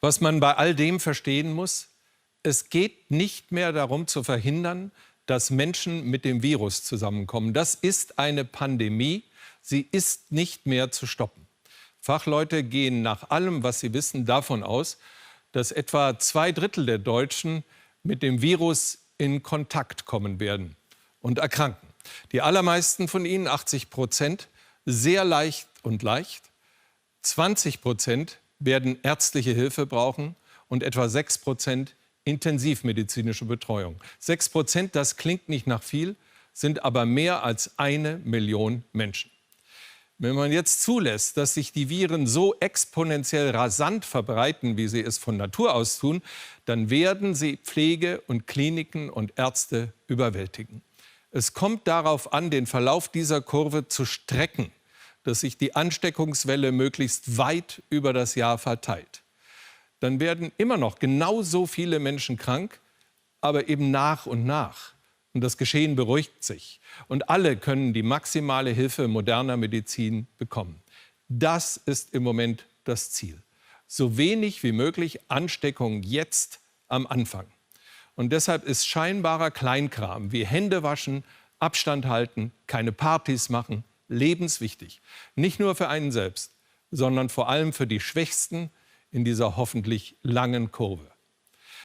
Was man bei all dem verstehen muss, es geht nicht mehr darum zu verhindern, dass Menschen mit dem Virus zusammenkommen. Das ist eine Pandemie. Sie ist nicht mehr zu stoppen. Fachleute gehen nach allem, was sie wissen, davon aus, dass etwa zwei Drittel der Deutschen mit dem Virus in Kontakt kommen werden und erkranken. Die allermeisten von ihnen, 80 Prozent, sehr leicht und leicht. 20 Prozent werden ärztliche Hilfe brauchen und etwa 6 Prozent intensivmedizinische Betreuung. 6 Prozent, das klingt nicht nach viel, sind aber mehr als eine Million Menschen. Wenn man jetzt zulässt, dass sich die Viren so exponentiell rasant verbreiten, wie sie es von Natur aus tun, dann werden sie Pflege und Kliniken und Ärzte überwältigen. Es kommt darauf an, den Verlauf dieser Kurve zu strecken, dass sich die Ansteckungswelle möglichst weit über das Jahr verteilt. Dann werden immer noch genauso viele Menschen krank, aber eben nach und nach. Und das Geschehen beruhigt sich. Und alle können die maximale Hilfe moderner Medizin bekommen. Das ist im Moment das Ziel. So wenig wie möglich Ansteckung jetzt am Anfang. Und deshalb ist scheinbarer Kleinkram wie Hände waschen, Abstand halten, keine Partys machen, lebenswichtig. Nicht nur für einen selbst, sondern vor allem für die Schwächsten in dieser hoffentlich langen Kurve.